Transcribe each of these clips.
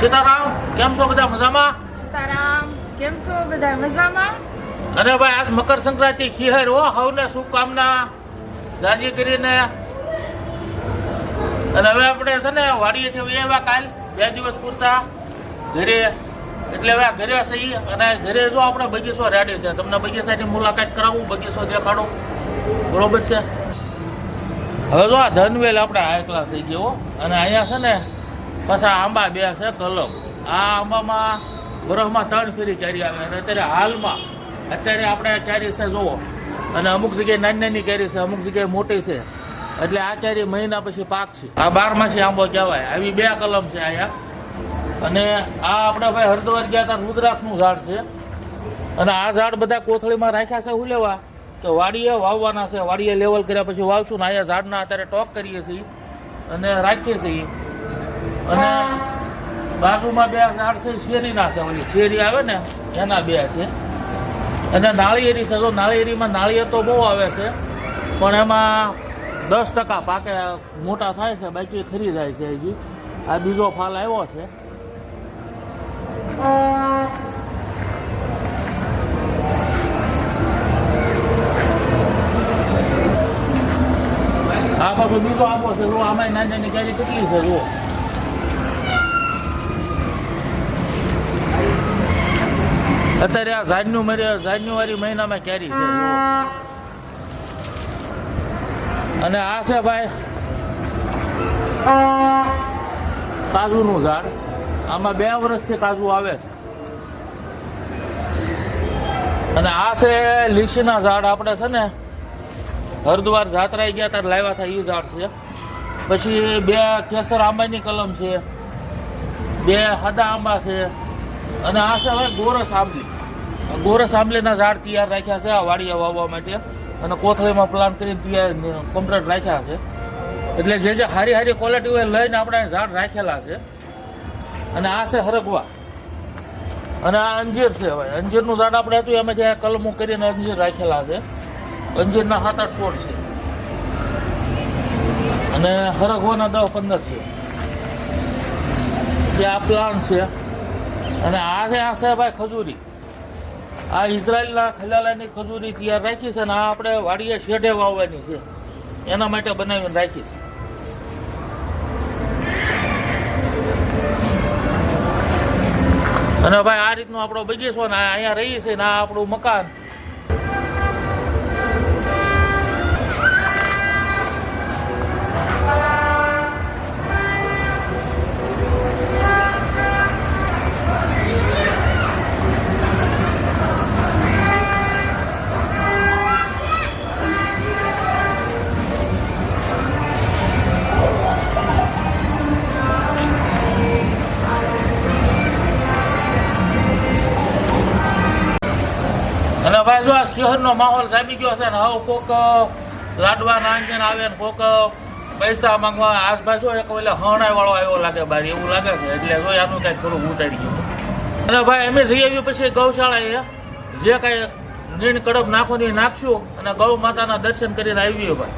સીતારામ કેમ છો બધા મજામાં? સીતારામ કેમ છો બધા મજામાં? અને ભાઈ આજ મકર સંક્રાંતિ ખીહર હો હવને શુભકામના જાજી કરીને. અને હવે આપણે છે ને વાડીએથી આવ્યા કાલ બે દિવસ પૂરતા. ઘરે એટલે હવે ઘરે સહી અને ઘરે જો આપણે બગીચો રેડી છે. તમને બગીચાની મુલાકાત કરાવું બગીચો દેખાડું. બરોબર છે? હવે જો આ ધનવેલ આપણે હાઈ ક્લાસ થઈ ગયો હો. અને અહીંયા છે ને પાછા આંબા બે છે કલમ. આ આંબામાં બરફમાં ત્રણ ફેરી કેરી આવે. અને અત્યારે હાલમાં, અત્યારે આપણે કેરી છે, જુઓ. અને અમુક જગ્યાએ નાની નાની કેરી છે, અમુક જગ્યાએ મોટી છે. એટલે આ કેરી મહિના પછી પાક છે. આ બારમાસી આંબો કહેવાય. આવી બે કલમ છે અહીંયા અને આ આપણે ભાઈ હરિદ્વાર ગયા હતા, રુદ્રાક્ષનું ઝાડ છે. અને આ ઝાડ બધા કોથળીમાં રાખ્યા છે શું લેવા? કે વાડીએ વાવવાના છે. વાડીએ લેવલ કર્યા પછી વાવશું ને અહીંયા ઝાડના અત્યારે ટોક કરીએ છીએ. અને રાખીએ છીએ. અને બાજુમાં બે ઝાડ છે, શેરીના છે, ઓલી શેરી આવે ને, એના બે છે. અને નાળિયેરી છે તો નાળિયેરીમાં નાળિયેર તો બહુ આવે છે, પણ એમાં દસ ટકા પાકે, મોટા થાય છે, બાકી ખરી જાય છે હજી. આ બીજો ફાલ આવ્યો છે. આ પાછો બીજો આપો છે, જો આમાં નાની નાની કેરી કેટલી છે, જુઓ. અત્યારે આ જાન્યુઆરી જાન્યુઆરી મહિનામાં કેરી છે અને આ છે ભાઈ, કાજુનું ઝાડ. આમાં બે વર્ષથી કાજુ આવે છે. અને આ છે લીચીના ઝાડ આપણે છે ને, હરદ્વાર જાત્રાએ ગયા ત્યારે લાવ્યા હતા એ ઝાડ છે. પછી બે કેસર આંબાની કલમ છે, બે હદા આંબા છે અને આ છે હવે ગોરસ આંબલી ગોરસ આંબલીના ઝાડ તૈયાર રાખ્યા છે આ વાડીએ વાવવા માટે. અને કોથળીમાં પ્લાન્ટ કરીને તૈયાર કમ્પ્લેટ રાખ્યા છે. એટલે જે જે સારી સારી ક્વોલિટી હોય લઈને આપણે ઝાડ રાખેલા છે. અને આ છે હરગવા. અને આ અંજીર છે હવે. અંજીરનું ઝાડ આપણે હતું, એમાં જે કલમો કરીને અંજીર રાખેલા છે. અંજીરના સાત આઠ છોડ છે. અને હરગવાના દસ પંદર છે. જે આ પ્લાન્ટ છે. અને આ છે આ છે ભાઈ ખજૂરી. આ ઇઝરાયલના ખલાલાની ખજૂરી તૈયાર રાખી છે અને આ આપણે વાડીએ શેઢે વાવવાની છે. એના માટે બનાવીને રાખી છે. અને ભાઈ આ રીતનો આપણો બગીચો ને અહીંયા રહી છે ને આ આપણું મકાન. ભાઈ જો આ શહેરનો માહોલ જામી ગયો છે ને હવે કોક લાડવા નાંજન આવે ને કોક પૈસા માંગવા આસપાસ જો એક ઓલે હણાઈ વાળો આવ્યો લાગે બારી, એવું લાગે છે. એટલે જો આનું કાંઈક થોડું ઉતારી ગયું. અને ભાઈ, અમે જઈ આવ્યું પછી ગૌશાળાએ જે કાંઈ નીણ કડપ નાખવાની નાખશું અને ગૌ માતાના દર્શન કરીને આવ્યું ભાઈ.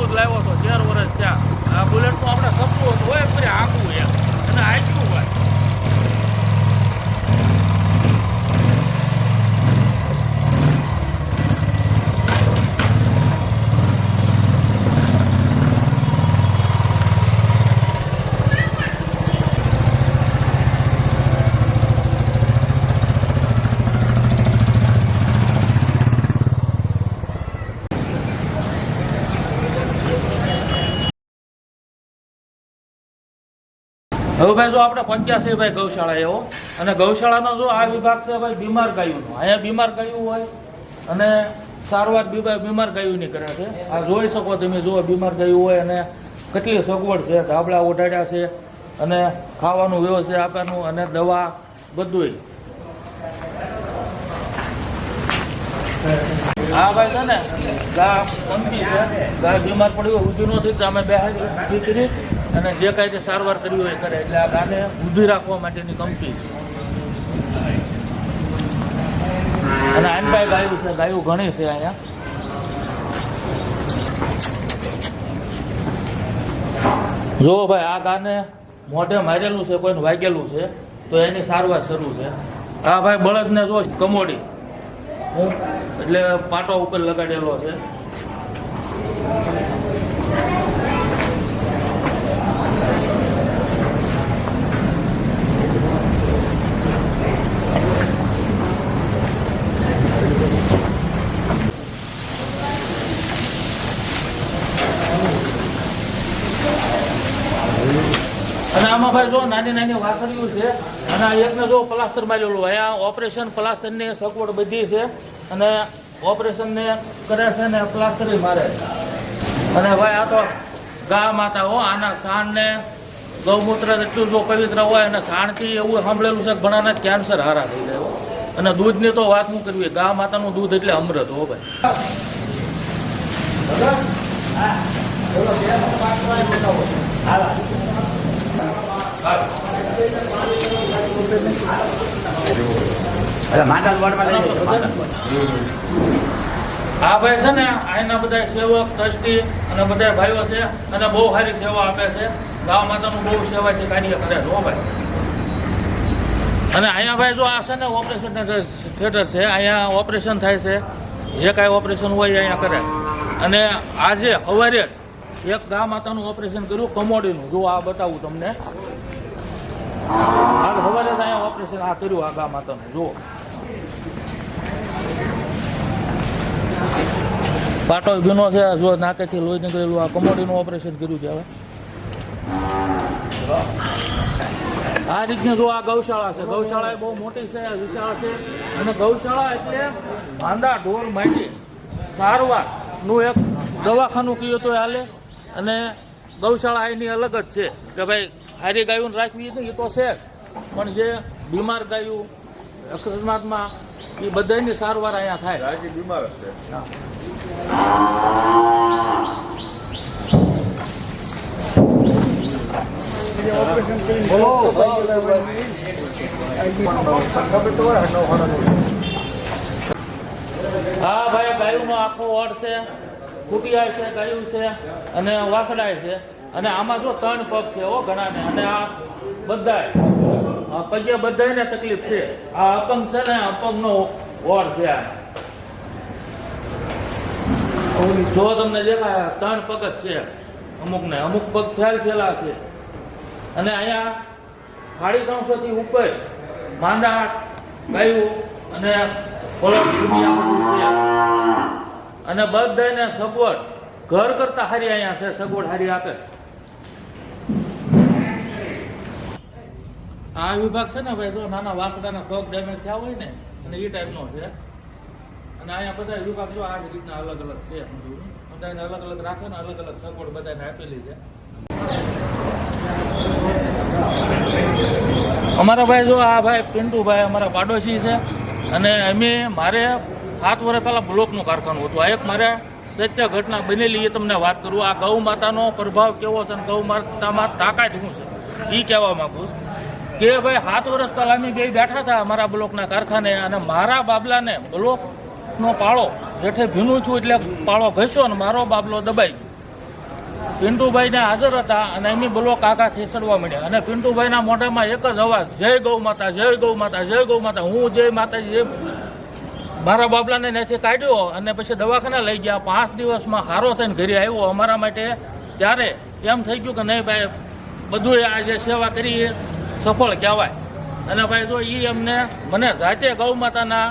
નવું જ લાવ્યો હતો તેર વર્ષ ત્યાં આ બુલેટનું આપણે સપનું હતું, હોય, ફરી આખું એમ. અને આંક્યું ભાઈ હવે ભાઈ જો આપણે પંચ્યાસી ભાઈ ગૌશાળા એવો અને ગૌશાળાનો જો આ વિભાગ છે ભાઈ બીમાર ગાયોનો. અહીંયા બીમાર ગાયું હોય અને સારવાર બીમાર ગાયોની કરે છે. આ જોઈ શકો તમે જુઓ બીમાર ગાયું હોય અને કેટલી સગવડ છે. ધાબળા ઓઢાડ્યા છે અને ખાવાનું વ્યવસ્થિત આપવાનું અને દવા બધુંય. હા ભાઈ છે ને? ગા કંપની છે. ગા બીમાર પડી હોય ઊભી નથી અમે બે હાજર અને જે કાંઈ તે સારવાર કરવી હોય કરે. એટલે આ ગાને ઊભી રાખવા માટેની કંપની છે. અને આની ગાયું છે, ગાયું ઘણી છે અહીંયા. જો ભાઈ, આ ગાને મોઢે મારેલું છે, કોઈને વાગેલું છે, તો એની સારવાર શરૂ છે. આ ભાઈ બળદને જો કમોડી. હું એટલે પાટો ઉપર લગાડેલો છે અને આમાં જો નાની નાની વાસળીઓ છે અને આ એકને જો પ્લાસ્ટર મારેલું અહીંયા ઓપરેશન પ્લાસ્ટરની સગવડ બધી છે અને ઓપરેશનને કરે છે ને પ્લાસ્ટર મારે. અને ભાઈ આ તો ગા માતા હો આના સાણને ગૌમૂત્ર એટલું જો પવિત્ર હોય અને સાણથી એવું સાંભળેલું છે કે ઘણાના કેન્સર હારા થઈ હો. અને દૂધની તો વાત હું કરવી, ગા માતાનું દૂધ એટલે અમૃત હો ભાઈ એટલે માંડલ વોર્ડમાં લઈ જજો, માંડલ વોર્ડ. આ ભાઈ છે ને અહીંના બધા સેવક, ટ્રસ્ટી અને બધા ભાઈઓ છે અને બહુ સારી સેવા આપે છે. ગામ માતાનું બહુ સેવાથી કાર્ય કરે છે ભાઈ. અને અહીંયા ભાઈ જો આ છે ને, ઓપરેશન થિયેટર છે, અહીંયા ઓપરેશન થાય છે. જે કાંઈ ઓપરેશન હોય અહીંયા કરે છે. અને આજે સવારે એક ગા માતાનું ઓપરેશન કર્યું, કમોડીનું. જો આ બતાવું તમને. જ અહીંયા ઓપરેશન આ કર્યું આ ગા માતાનું જુઓ. પાટો ભીનો છે જો નાકેથી લોહી નીકળેલું, આ કમોડીનું ઓપરેશન કર્યું છે હવે. આ રીતની જો આ ગૌશાળા છે. ગૌશાળા બહુ મોટી છે વિશાળ છે. અને ગૌશાળા એટલે માંદા ઢોર સારવાર સારવારનું એક દવાખાનું કહીએ તો હાલે. અને ગૌશાળા એની અલગ જ છે, કે ભાઈ હારી ગાયું રાખવી એ તો છે. પણ જે બીમાર ગાયું અકસ્માતમાં એ બધાની સારવાર અહીંયા થાય. બીમાર હા ભાઈ ગાયુંનો આખો ઓડ છે કુટિયા છે ગાયું છે અને વાસડાય છે. અને આમાં જો ત્રણ પગ છે ઓ ઘણાને. અને આ બધા પગે બધાયને તકલીફ છે. આ અપંગ છે ને અપંગનો વોર છે આ. જો તમને દેખાય ત્રણ પગ જ છે અમુકને. અમુક પગ ફેલ ફેલા છે. અને અહીંયા સાડી ત્રણસોથી ઉપર માંદા ગાયું અને અને બધાને સગવડ. ઘર કરતા હારી અહીંયા છે, સગવડ હારી આપે. આ વિભાગ છે ને ભાઈ જો નાના વાસડાના કોક ડેમેજ થયા હોય ને, અને એ ટાઈપનો છે. અને અહીંયા બધા વિભાગ જો આ જ રીતના અલગ અલગ છે બધાને અલગ અલગ રાખે ને અલગ અલગ સગવડ બધાને આપેલી છે. અમારા ભાઈ જો આ ભાઈ પિન્ટુભાઈ અમારા પાડોશી છે. અને અમે, મારે સાત વર્ષ પહેલાં બ્લોકનું કારખાનું હતું. આ એક મારે સત્ય ઘટના બનેલી એ તમને વાત કરું. આ ગૌ માતાનો પ્રભાવ કેવો છે અને ગૌ માતામાં તાકાત શું છે? એ કહેવા માગું છું. કે ભાઈ સાત વર્ષ પહેલા અમે બે બેઠા હતા અમારા બ્લોકના કારખાને અને મારા બાબલાને બ્લોકનો પાળો જેઠે ભીનું છું એટલે પાળો ઘસ્યો ને મારો બાબલો દબાઈ ગયો. પિન્ટુભાઈને હાજર હતા અને એમની બ્લોક કાકા ખેસડવા મળ્યા અને પિન્ટુભાઈના મોઢામાં એક જ અવાજ, જય ગૌ માતા, જય ગૌ માતા, જય ગૌ માતા, હું જય માતાજી મારા બાબલાને ત્યાંથી કાઢ્યો અને પછી દવાખાને લઈ ગયા. પાંચ દિવસમાં હારો થઈને ઘરે આવ્યો. અમારા માટે ત્યારે એમ થઈ ગયું કે નહીં ભાઈ બધું આ જે સેવા કરી એ સફળ કહેવાય. અને ભાઈ જો એ અમને, મને જાતે ગૌ માતાના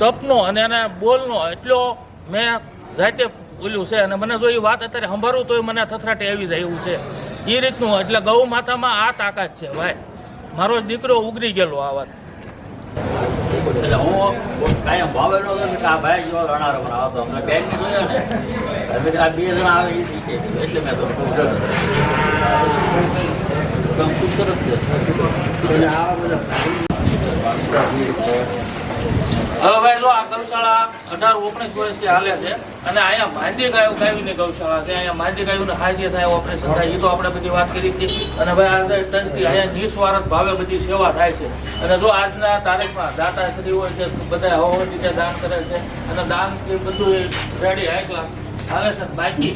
તપનો અને એના બોલનો એટલો મેં જાતે બોલ્યું છે. અને મને જો એ વાત અત્યારે સંભાળું તોય મને થથરાટી આવી જાય એવું છે. એ રીતનું એટલે ગૌ માતામાં આ તાકાત છે ભાઈ. મારો દીકરો ઉગરી ગયેલો આ વાત. એટલે હું કાંઈ ભાવેલો હતો કે આ ભાઈ જેવો રણાર બનાવો તો અમને બેન ને. જોયો ને આ બે જણા આવે એ એટલે મેં તો હવે ભાઈ જો આ ગૌશાળા અઢાર ઓગણીસ વર્ષથી હાલે છે અને અહીંયા માંદી ગાયું ગાયની ગૌશાળા છે. અહીંયા માંદી ગાયોને હાજર થાય ઓપરેશન થાય એ તો આપણે બધી વાત કરી હતી. અને ભાઈ આ ટ્રસ્ટથી અહીંયા નિસ્વાર્થ ભાવે બધી સેવા થાય છે. અને જો આજના તારીખમાં દાતાશ્રી હોય છે બધા હવા રીતે દાન કરે છે અને દાન એ બધું રેડી હાઈ ક્લાસ હાલે છે બાકી.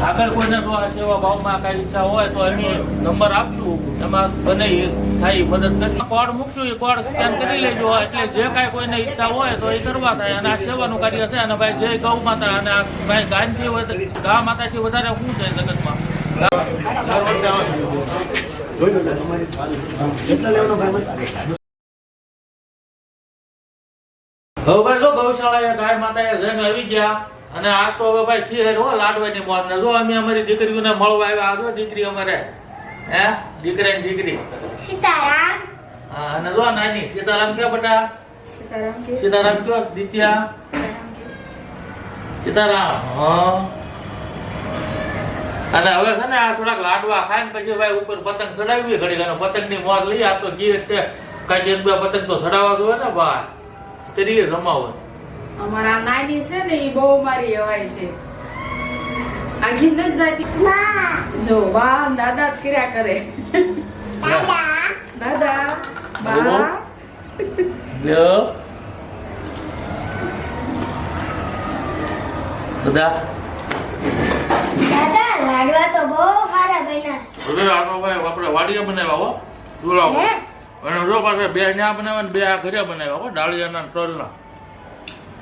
આગળ કોઈને જો આ સેવા ભાવમાં કાંઈ ઈચ્છા હોય તો એની નંબર આપશું એમાં બને થાય મદદ કરી કોડ મૂકશું એ કોડ સ્કેન કરી લેજો એટલે જે કાંઈ કોઈને ઈચ્છા હોય તો એ કરવા થાય અને આ સેવાનું કાર્ય છે અને ભાઈ જે ગૌ માતા અને ભાઈ ગાયથી ગા માતાથી વધારે શું છે જગતમાં હવે ભાઈ જો ગૌશાળા ગાય માતા જઈને આવી ગયા અને આ તો હવે ભાઈ ખીર હો લાડવાની મોત ને જો અમે અમારી દીકરીઓને મળવા આવ્યા આ જો દીકરી અમારે. હે? દીકરા ને દીકરી. સીતારામ. હા અને જો નાની સીતારામ ક્યાં બટા? સીતારામ કે. સીતારામ કયો? દિત્યા? સીતારામ હા. અને હવે છે ને આ થોડાક લાડવા ખાય ને પછી ભાઈ ઉપર પતંગ ચડાવી ઘડી પતંગની મોત લઈ. આ તો ગીર છે. કઈ એક બે પતંગ તો ચડાવવા જોઈએ ને ભાઈ. કરીએ જમાવો અમારા નાની છે ને એ બહુ મારી હવાય છે. આખી નથી જાતી. જો વાહ દાદા કર્યા કરે. દાદા. બા. દાદા. દાદા લાડવા તો બહુ સારા બન્યા છે. હવે ભાઈ આપણે વાડીએ બનાવ્યા હો જોડાવો? અને જો બે ન્યા બનાવ્યા ને બે આ ઘરે બનાવ્યા હો ડાળિયાના ને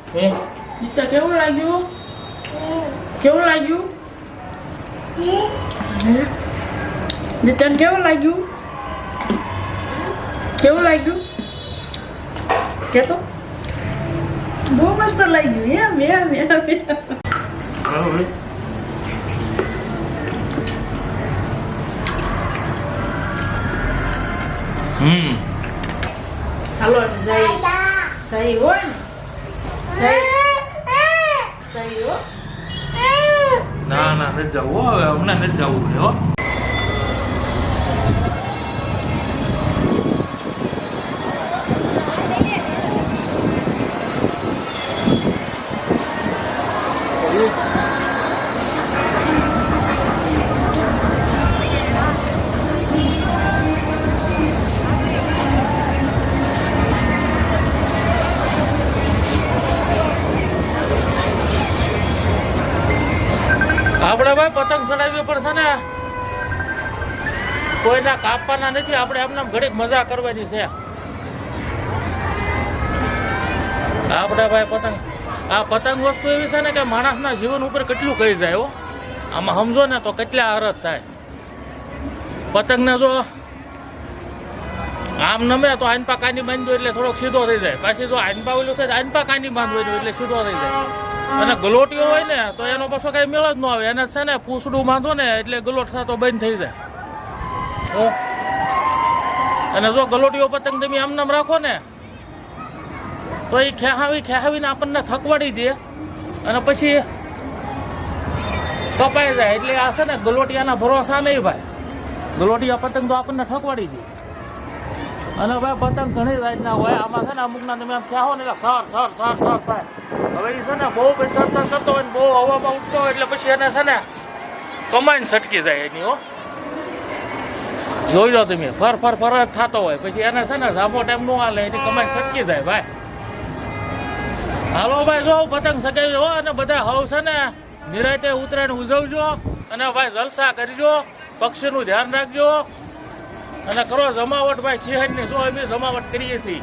તલના હમ નીચે કેવું લાગ્યું કેવું લાગ્યું નીતન કેવું લાગ્યું કેવું લાગ્યું કેતો બહુ મસ્ત લાગ્યું એમ એમ એમ એમ હાલો ભાઈ હમ હાલો જઈ સહી હોય ને ના નથી જવું હવે હમણાં નથી જવું હો. કોઈના કાપવાના નથી, આપણે એમને ઘડીક મજા કરવાની છે. આપણે ભાઈ પતંગ, આ પતંગ વસ્તુ એવી છે ને કે માણસના જીવન ઉપર કેટલું કહી જાય હો. આમાં સમજો ને તો કેટલા અરજ થાય. પતંગને જો આમ નમે તો આનપા કાની બાંધ્યો એટલે થોડોક સીધો થઈ જાય. પાછી જો આનપા ઓલું થાય આનપા કાની બાંધવાનું એટલે સીધો થઈ જાય. અને ગલોટીઓ હોય ને, તો એનો પાછો કઈ મેળો જ ન આવે. એને છે ને પૂછડું બાંધો ને એટલે ગલોટ થતો બંધ થઈ જાય. અને જો ગલોટીઓ પતંગ તમે આમ નામ રાખો ને, તો એ ખેહાવી ખેહાવીને આપણને થકવાડી દે અને પછી કપાઈ જાય. એટલે આ છે ને ગલોટિયાના ભરોસા નહીં ભાઈ. ગલોટિયા પતંગ તો આપણને ઠકવાડી દે. અને ભાઈ પતંગ ઘણી જાતના હોય. આમાં છે ને અમુકના તમે આમ ચાહો ને એટલે સર સર સર સર થાય હવે એ છે ને બહુ સર કરતો હોય ને બહુ હવામાં ઉઠતો હોય એટલે પછી એને છે ને કમાઈને છટકી જાય એની, હો. જોઈ લો તમે. ફર ફર ફર થતો હોય. પછી એને છે ને લાંબો ટાઈમ નો હાલે એની કમાઈ છટકી જાય, ભાઈ. હાલો ભાઈ, જો પતંગ સગાવી હો અને બધા હવ છે ને, નિરાતે ઉત્તરાયણ ઉજવજો અને ભાઈ જલસા કરજો, પક્ષીનું ધ્યાન રાખજો. અને કરો જમાવટ, ભાઈ ખીહરની જો અમે જમાવટ કરીએ છીએ.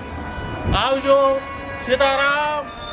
આવજો, સીતારામ.